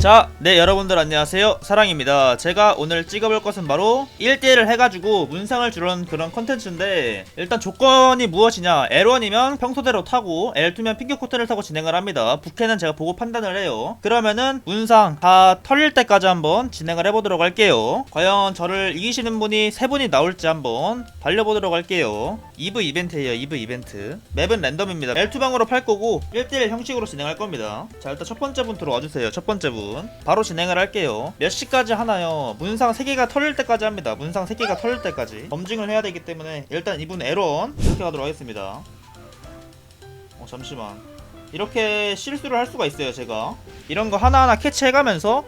자, 네 여러분들 안녕하세요. 사랑입니다. 제가 오늘 찍어볼 것은 바로 1대1을 해가지고 문상을 주는 그런 컨텐츠인데 일단 조건이 무엇이냐 L1이면 평소대로 타고 L2면 핑크 코트를 타고 진행을 합니다. 부캐는 제가 보고 판단을 해요. 그러면은 문상 다 털릴 때까지 한번 진행을 해보도록 할게요. 과연 저를 이기시는 분이 세 분이 나올지 한번 달려보도록 할게요. 2부 이벤트예요. 2부 이벤트. 맵은 랜덤입니다. L2방으로 팔 거고 1대1 형식으로 진행할 겁니다. 자 일단 첫 번째 분 들어와 주세요. 첫 번째 분. 바로 진행을 할게요. 몇 시까지 하나요? 문상 3개가 털릴 때까지 합니다. 문상 3개가 털릴 때까지. 검증을 해야 되기 때문에 일단 이분 에런 이렇게 가도록 하겠습니다. 어 잠시만. 이렇게 실수를 할 수가 있어요, 제가. 이런 거 하나하나 캐치해가면서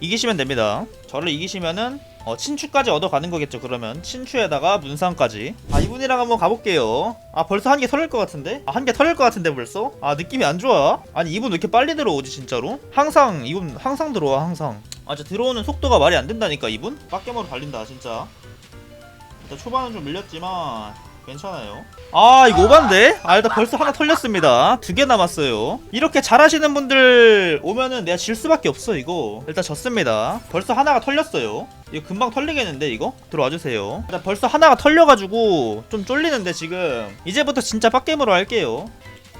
이기시면 됩니다. 저를 이기시면은 어, 친추까지 얻어가는 거겠죠, 그러면. 친추에다가 문상까지. 아, 이분이랑 한번 가볼게요. 아, 벌써 한 개 털릴 것 같은데? 아, 한 개 털릴 것 같은데, 벌써? 아, 느낌이 안 좋아. 아니, 이분 왜 이렇게 빨리 들어오지, 진짜로? 항상, 이분 항상 들어와, 항상. 아, 진짜 들어오는 속도가 말이 안 된다니까, 이분? 빡겜으로 달린다, 진짜. 일단 초반은 좀 밀렸지만, 괜찮아요. 아 이거 오반데? 아 일단 벌써 하나 털렸습니다. 두 개 남았어요. 이렇게 잘하시는 분들 오면은 내가 질 수밖에 없어 이거. 일단 졌습니다. 벌써 하나가 털렸어요. 이거 금방 털리겠는데 이거? 들어와주세요. 일단 벌써 하나가 털려가지고 좀 쫄리는데 지금. 이제부터 진짜 빡겜으로 할게요.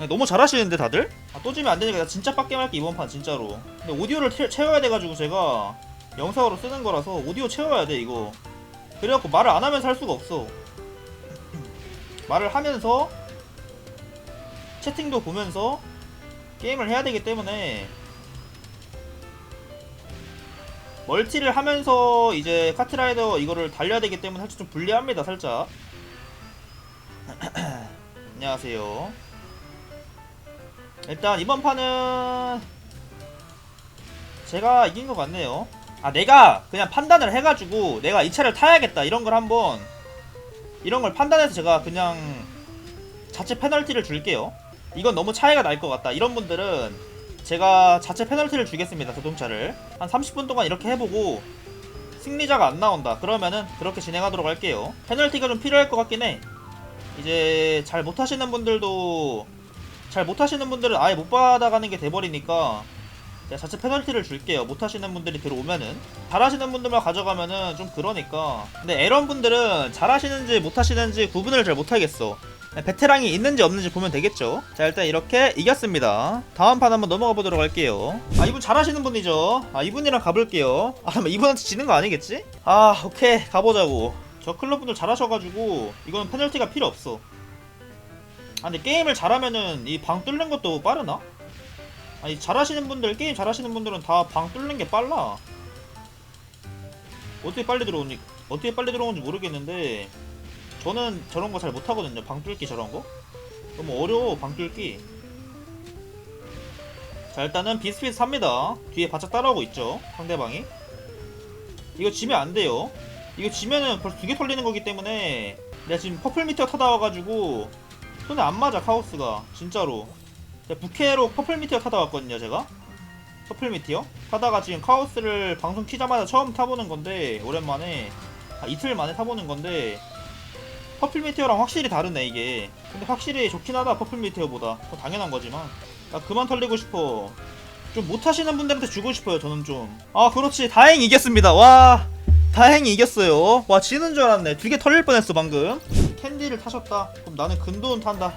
너무 잘하시는데 다들? 아, 또 지면 안 되니까 나 진짜 빡겜 할게 이번 판 진짜로. 근데 오디오를 채, 채워야 돼가지고 제가 영상으로 쓰는 거라서 오디오 채워야 돼 이거. 그래갖고 말을 안 하면서 할 수가 없어 말을 하면서 채팅도 보면서 게임을 해야 되기 때문에 멀티를 하면서 이제 카트라이더 이거를 달려야 되기 때문에 살짝 좀 불리합니다 살짝. 안녕하세요. 일단 이번 판은 제가 이긴 것 같네요. 아 내가 그냥 판단을 해가지고 내가 이 차를 타야겠다 이런 걸 한번 이런 걸 판단해서 제가 그냥 자체 페널티를 줄게요. 이건 너무 차이가 날 것 같다. 이런 분들은 제가 자체 페널티를 주겠습니다. 자동차를 한 30분 동안 이렇게 해보고 승리자가 안 나온다. 그러면은 그렇게 진행하도록 할게요. 페널티가 좀 필요할 것 같긴 해. 이제 잘 못하시는 분들도 잘 못하시는 분들은 아예 못 받아가는 게 돼버리니까 제가 자체 페널티를 줄게요. 못하시는 분들이 들어오면은 잘하시는 분들만 가져가면은 좀 그러니까. 근데 에런 분들은 잘하시는지 못하시는지 구분을 잘 못하겠어. 그냥 베테랑이 있는지 없는지 보면 되겠죠. 자 일단 이렇게 이겼습니다. 다음 판 한번 넘어가 보도록 할게요. 아 이분 잘하시는 분이죠. 아 이분이랑 가볼게요. 아 잠깐 이분한테 지는 거 아니겠지? 아 오케이 가보자고. 저 클럽분들 잘하셔가지고 이거는 페널티가 필요 없어. 아 근데 게임을 잘하면은 이 방 뚫는 것도 빠르나? 아니 잘하시는 분들 게임 잘하시는 분들은 다 방 뚫는 게 빨라. 어떻게 빨리 들어오니 어떻게 빨리 들어오는지 모르겠는데 저는 저런 거 잘 못하거든요. 방 뚫기 저런 거 너무 어려워 방 뚫기. 자 일단은 비스비스합니다. 뒤에 바짝 따라오고 있죠 상대방이. 이거 지면 안 돼요. 이거 지면은 벌써 두 개 털리는 거기 때문에 내가 지금 퍼플 미터 타다 와가지고 손에 안 맞아 카오스가 진짜로. 제가 부캐로 퍼플 미티어 타다 왔거든요 제가. 퍼플 미티어? 타다가 지금 카오스를 방송 키자마자 처음 타보는 건데 오랜만에 아, 이틀 만에 타보는 건데 퍼플 미티어랑 확실히 다르네 이게. 근데 확실히 좋긴 하다 퍼플 미티어보다. 뭐 당연한 거지만. 나 그만 털리고 싶어. 좀 못하시는 분들한테 주고 싶어요 저는 좀 아 그렇지. 다행히 이겼습니다. 와 다행히 이겼어요. 와 지는 줄 알았네. 두 개 털릴 뻔했어 방금. 캔디를 타셨다. 그럼 나는 근두운 탄다.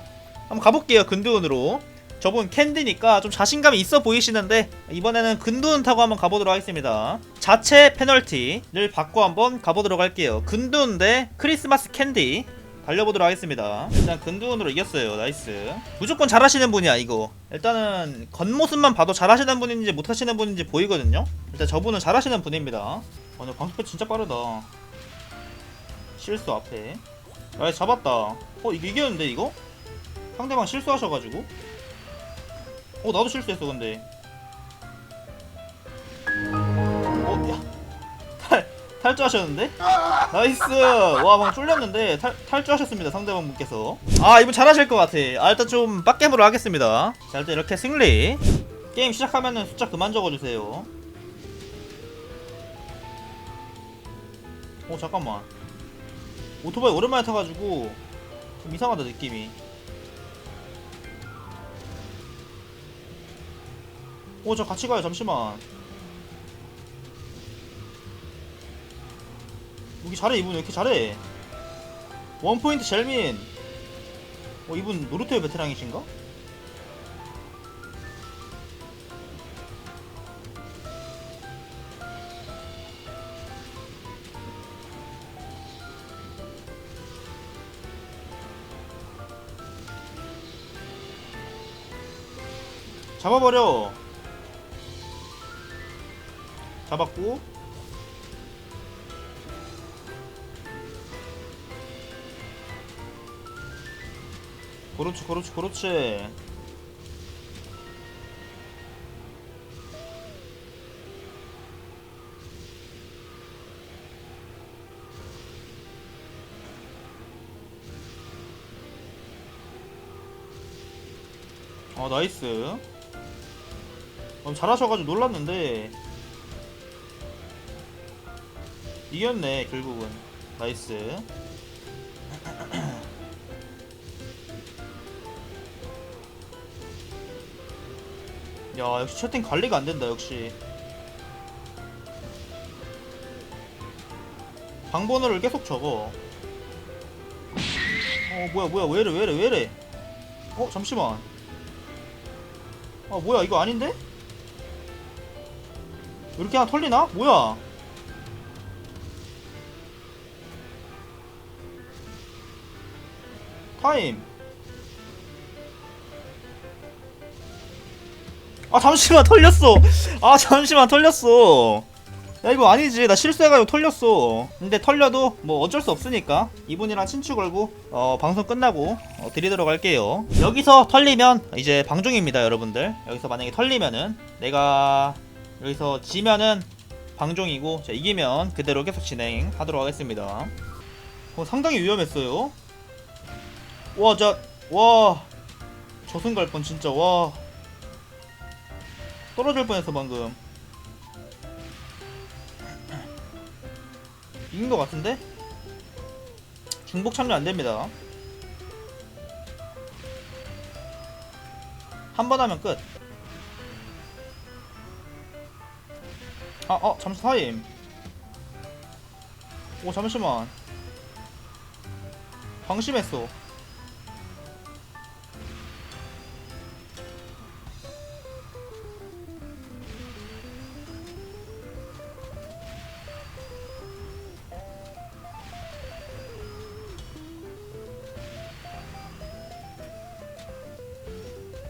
한번 가볼게요 근두운으로 저분 캔디니까 좀 자신감이 있어 보이시는데 이번에는 근두운 타고 한번 가보도록 하겠습니다. 자체 페널티를 받고 한번 가보도록 할게요. 근두운 대 크리스마스 캔디 달려보도록 하겠습니다. 일단 근두운으로 이겼어요. 나이스. 무조건 잘하시는 분이야 이거. 일단은 겉모습만 봐도 잘하시는 분인지 못하시는 분인지 보이거든요. 일단 저분은 잘하시는 분입니다. 오늘 광속패 진짜 빠르다. 실수 앞에. 아 잡았다. 어 이거 이겼는데 이거? 상대방 실수하셔가지고 어 나도 실수했어 근데. 어 야. 탈 탈주하셨는데? 나이스! 와 방금 쫄렸는데 탈, 탈주하셨습니다 상대방 분께서. 아 이분 잘하실 것 같아. 아 일단 좀 빡겜으로 하겠습니다. 자 일단 이렇게 승리. 게임 시작하면은 숫자 그만 적어주세요. 어 잠깐만. 오토바이 오랜만에 타가지고 좀 이상하다 느낌이 오, 저 같이 가요. 잠시만. 무기 잘해, 이분. 왜 이렇게 잘해? 원포인트 젤민. 어, 이분 노르테 베테랑이신가? 잡아버려 잡았고. 그렇지 그렇지 그렇지. 어 나이스. 어, 잘하셔가지고 놀랐는데 이겼네 결국은. 나이스. 야 역시 채팅 관리가 안 된다 역시. 방번호를 계속 적어. 어 뭐야 뭐야 왜이래 왜이래 왜이래? 어 잠시만. 아 뭐야 이거 아닌데? 이렇게 하나 털리나? 뭐야 타임 아 잠시만 털렸어. 아 잠시만 털렸어. 야 이거 아니지. 나 실수해가지고 털렸어. 근데 털려도 뭐 어쩔 수 없으니까 이분이랑 친추 걸고 어 방송 끝나고 어, 드리도록 할게요. 여기서 털리면 이제 방종입니다 여러분들. 여기서 만약에 털리면은 내가 여기서 지면은 방종이고 자, 이기면 그대로 계속 진행하도록 하겠습니다. 어, 상당히 위험했어요 와 자 와 저승 갈 뻔 진짜 와 떨어질 뻔했어 방금 이긴 것 같은데? 중복 참여 안 됩니다. 한 번 하면 끝. 아, 어, 잠시 타임. 오, 잠시만. 방심했어.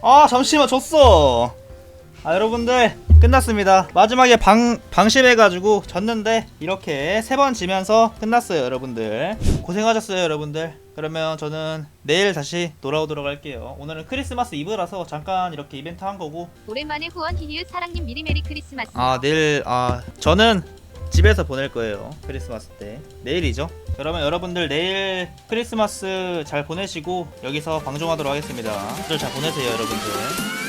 아 잠시만 졌어. 아 여러분들 끝났습니다. 마지막에 방 방심해가지고 졌는데 이렇게 세 번 지면서 끝났어요 여러분들. 고생하셨어요 여러분들. 그러면 저는 내일 다시 돌아오도록 할게요. 오늘은 크리스마스 이브라서 잠깐 이렇게 이벤트 한 거고. 오랜만에 후원 히히읗 사랑님 미리 메리 크리스마스. 아 내일 아 저는 집에서 보낼 거예요 크리스마스 때. 내일이죠? 그러면 여러분들 내일 크리스마스 잘 보내시고 여기서 방송하도록 하겠습니다. 잘 보내세요 여러분들